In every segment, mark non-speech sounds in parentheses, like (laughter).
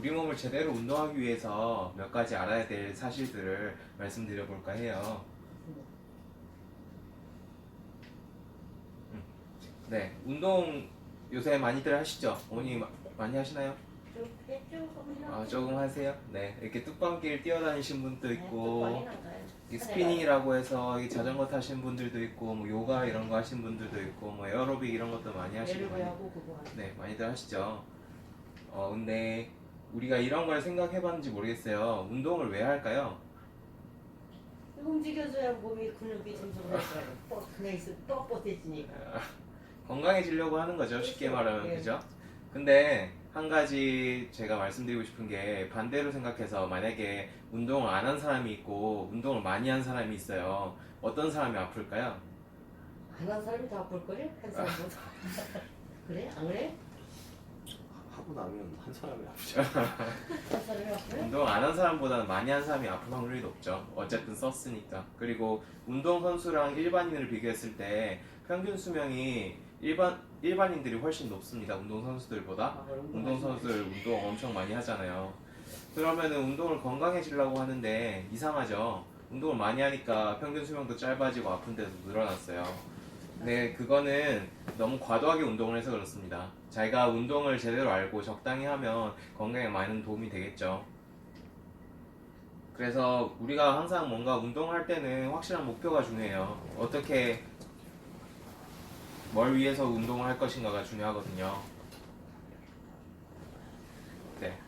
우리 몸을 제대로 운동하기 위해서 몇 가지 알아야 될 사실들을 말씀드려 볼까 해요. 음. 네, 운동 요새 많이들 하시죠? 어머니 마- 많이 하시나요? 아, 조금 하세요? 네, 이렇게 뚝방길 뛰어다니신 분도 있고, 네, 이 스피닝이라고 해서 이 자전거 타시는 분들도 있고, 뭐 요가 이런 거 하시는 분들도 있고, 뭐 에어로빅 이런 것도 많이 하시고, 많이. 네, 많이들 하시죠. 어, 근데 우리가 이런 걸 생각해봤는지 모르겠어요. 운동을 왜 할까요? 움직여줘야 몸이 근육이 뻑 그냥 있어 뻣뻣해지니까. 건강해지려고 하는 거죠. 쉽게 그렇죠. 말하면 예. 그죠? 근데 한 가지 제가 말씀드리고 싶은 게 반대로 생각해서 만약에 운동을 안 한 사람이 있고 운동을 많이 한 사람이 있어요. 어떤 사람이 아플까요? 안 한 사람이 더 아플 거래? 한 사람보다. (laughs) 그래? 안 그래? 나면 한 사람이 아프죠. 운동 안 한 사람보다는 많이 한 사람이 아플 확률이 높죠. 어쨌든 썼으니까. 그리고 운동 선수랑 일반인을 비교했을 때 평균 수명이 일반 일반인들이 훨씬 높습니다. 운동 선수들보다. 아, 운동 선수들 운동 엄청 많이 하잖아요. 그러면은 운동을 건강해지려고 하는데 이상하죠. 운동을 많이 하니까 평균 수명도 짧아지고 아픈 데도 늘어났어요. 네, 그거는 너무 과도하게 운동을 해서 그렇습니다. 자기가 운동을 제대로 알고 적당히 하면 건강에 많은 도움이 되겠죠. 그래서 우리가 항상 뭔가 운동할 때는 확실한 목표가 중요해요. 어떻게 뭘 위해서 운동을 할 것인가가 중요하거든요. 네.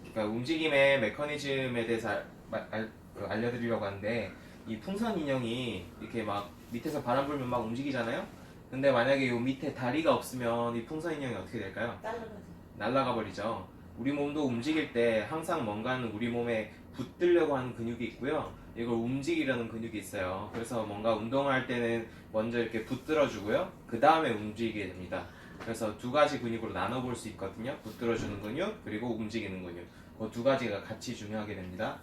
그러니까 움직임의 메커니즘에 대해서 알, 알, 그 알려드리려고 하는데 이 풍선 인형이 이렇게 막 밑에서 바람 불면 막 움직이잖아요. 근데 만약에 요 밑에 다리가 없으면 이 풍선 인형이 어떻게 될까요? 따라가지. 날아가 버리죠. 우리 몸도 움직일 때 항상 뭔가는 우리 몸에 붙들려고 하는 근육이 있고요. 이걸 움직이려는 근육이 있어요. 그래서 뭔가 운동을 할 때는 먼저 이렇게 붙들어주고요. 그 다음에 움직이게 됩니다. 그래서 두 가지 근육으로 나눠볼 수 있거든요. 붙들어주는 근육, 그리고 움직이는 근육. 그 두 가지가 같이 중요하게 됩니다.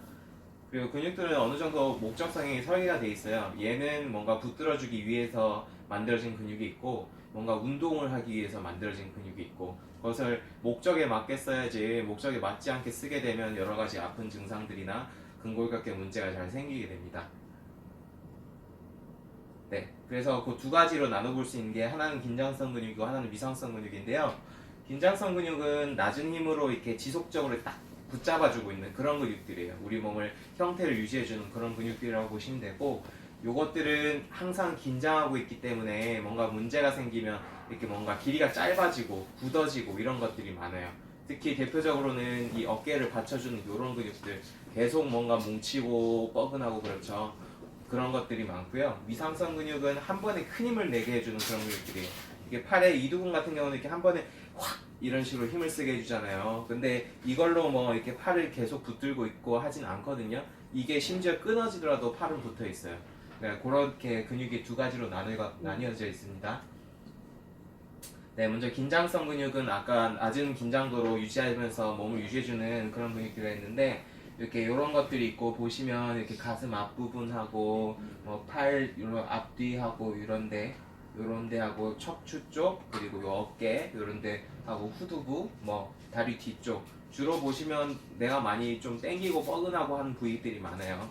그리고 근육들은 어느 정도 목적성이 설계가 돼 있어요. 얘는 뭔가 붙들어주기 위해서 만들어진 근육이 있고, 뭔가 운동을 하기 위해서 만들어진 근육이 있고, 그것을 목적에 맞게 써야지 목적에 맞지 않게 쓰게 되면 여러 가지 아픈 증상들이나 근골격계 문제가 잘 생기게 됩니다. 네, 그래서 그 두 가지로 나눠볼 수 있는 게 하나는 긴장성 근육이고 하나는 미상성 근육인데요. 긴장성 근육은 낮은 힘으로 이렇게 지속적으로 딱 붙잡아주고 있는 그런 근육들이에요. 우리 몸을 형태를 유지해주는 그런 근육들이라고 보시면 되고, 요것들은 항상 긴장하고 있기 때문에 뭔가 문제가 생기면 이렇게 뭔가 길이가 짧아지고 굳어지고 이런 것들이 많아요. 특히 대표적으로는 이 어깨를 받쳐주는 이런 근육들 계속 뭔가 뭉치고 뻐근하고 그렇죠. 그런 것들이 많고요. 미상성 근육은 한 번에 큰 힘을 내게 해주는 그런 근육들이에요. 이게 팔의 이두근 같은 경우는 이렇게 한 번에 확 이런 식으로 힘을 쓰게 해주잖아요. 근데 이걸로 뭐 이렇게 팔을 계속 붙들고 있고 하진 않거든요. 이게 심지어 끊어지더라도 팔은 붙어 있어요. 네, 그렇게 근육이 두 가지로 나뉘어, 나뉘어져 있습니다. 네, 먼저 긴장성 근육은 아까 낮은 긴장도로 유지하면서 몸을 유지해주는 그런 근육들이 있는데 이렇게 이런 것들이 있고 보시면 이렇게 가슴 앞부분하고 뭐 팔 이런 앞뒤하고 이런데 요런 데 하고 척추 쪽 그리고 요 어깨 요런 데 하고 후두부 뭐 다리 뒤쪽 주로 보시면 내가 많이 좀 땡기고 뻐근하고 하는 부위들이 많아요.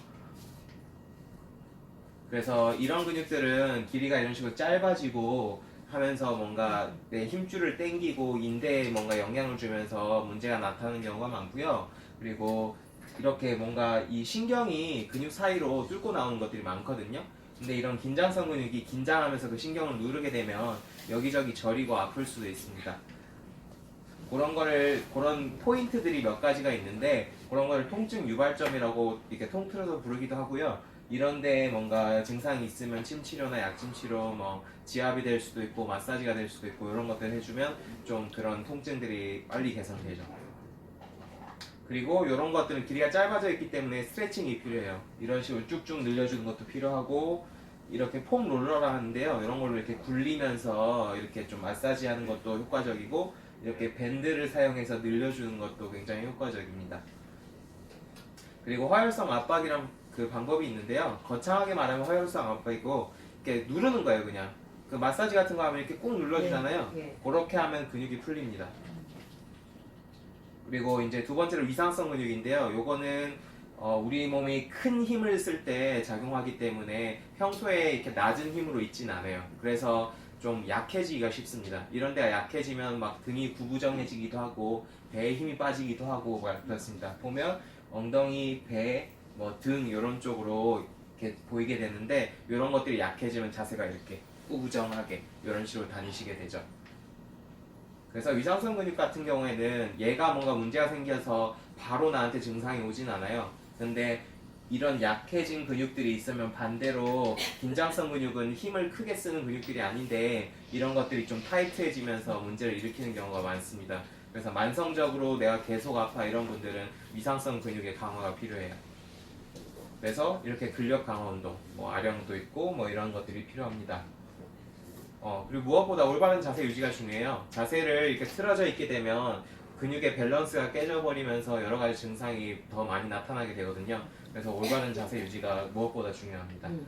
그래서 이런 근육들은 길이가 이런 식으로 짧아지고 하면서 뭔가 내 힘줄을 땡기고 인대에 뭔가 영향을 주면서 문제가 나타나는 경우가 많고요. 그리고 이렇게 뭔가 이 신경이 근육 사이로 뚫고 나오는 것들이 많거든요. 근데 이런 긴장성 근육이 긴장하면서 그 신경을 누르게 되면 여기저기 저리고 아플 수도 있습니다. 그런 거를 그런 포인트들이 몇 가지가 있는데 그런 거를 통증 유발점이라고 이렇게 통틀어서 부르기도 하고요. 이런데 뭔가 증상이 있으면 침 치료나 약침 치료, 뭐 지압이 될 수도 있고 마사지가 될 수도 있고 이런 것들 해주면 좀 그런 통증들이 빨리 개선되죠. 그리고 이런 것들은 길이가 짧아져 있기 때문에 스트레칭이 필요해요. 이런 식으로 쭉쭉 늘려주는 것도 필요하고 이렇게 폼 롤러라 하는데요. 이런 걸로 이렇게 굴리면서 이렇게 좀 마사지 하는 것도 효과적이고 이렇게 밴드를 사용해서 늘려주는 것도 굉장히 효과적입니다. 그리고 화열성 압박이란 그 방법이 있는데요. 거창하게 말하면 화열성 압박이고 이렇게 누르는 거예요, 그냥. 그 마사지 같은 거 하면 이렇게 꾹 눌러주잖아요. 예, 예. 그렇게 하면 근육이 풀립니다. 그리고 이제 두 번째로 위상성 근육인데요. 요거는 어, 우리 몸이 큰 힘을 쓸 때 작용하기 때문에 평소에 이렇게 낮은 힘으로 있진 않아요. 그래서 좀 약해지기가 쉽습니다. 이런 데가 약해지면 막 등이 구부정해지기도 하고 배에 힘이 빠지기도 하고 막 그렇습니다. 보면 엉덩이, 배, 뭐 등 이런 쪽으로 이렇게 보이게 되는데 이런 것들이 약해지면 자세가 이렇게 구부정하게 이런 식으로 다니시게 되죠. 그래서 위장성 근육 같은 경우에는 얘가 뭔가 문제가 생겨서 바로 나한테 증상이 오진 않아요. 근데 이런 약해진 근육들이 있으면 반대로 긴장성 근육은 힘을 크게 쓰는 근육들이 아닌데 이런 것들이 좀 타이트해지면서 문제를 일으키는 경우가 많습니다. 그래서 만성적으로 내가 계속 아파 이런 분들은 위상성 근육의 강화가 필요해요. 그래서 이렇게 근력 강화 운동, 뭐 아령도 있고 뭐 이런 것들이 필요합니다. 어, 그리고 무엇보다 올바른 자세 유지가 중요해요. 자세를 이렇게 틀어져 있게 되면 근육의 밸런스가 깨져버리면서 여러 가지 증상이 더 많이 나타나게 되거든요. 그래서 올바른 자세 유지가 무엇보다 중요합니다. 음.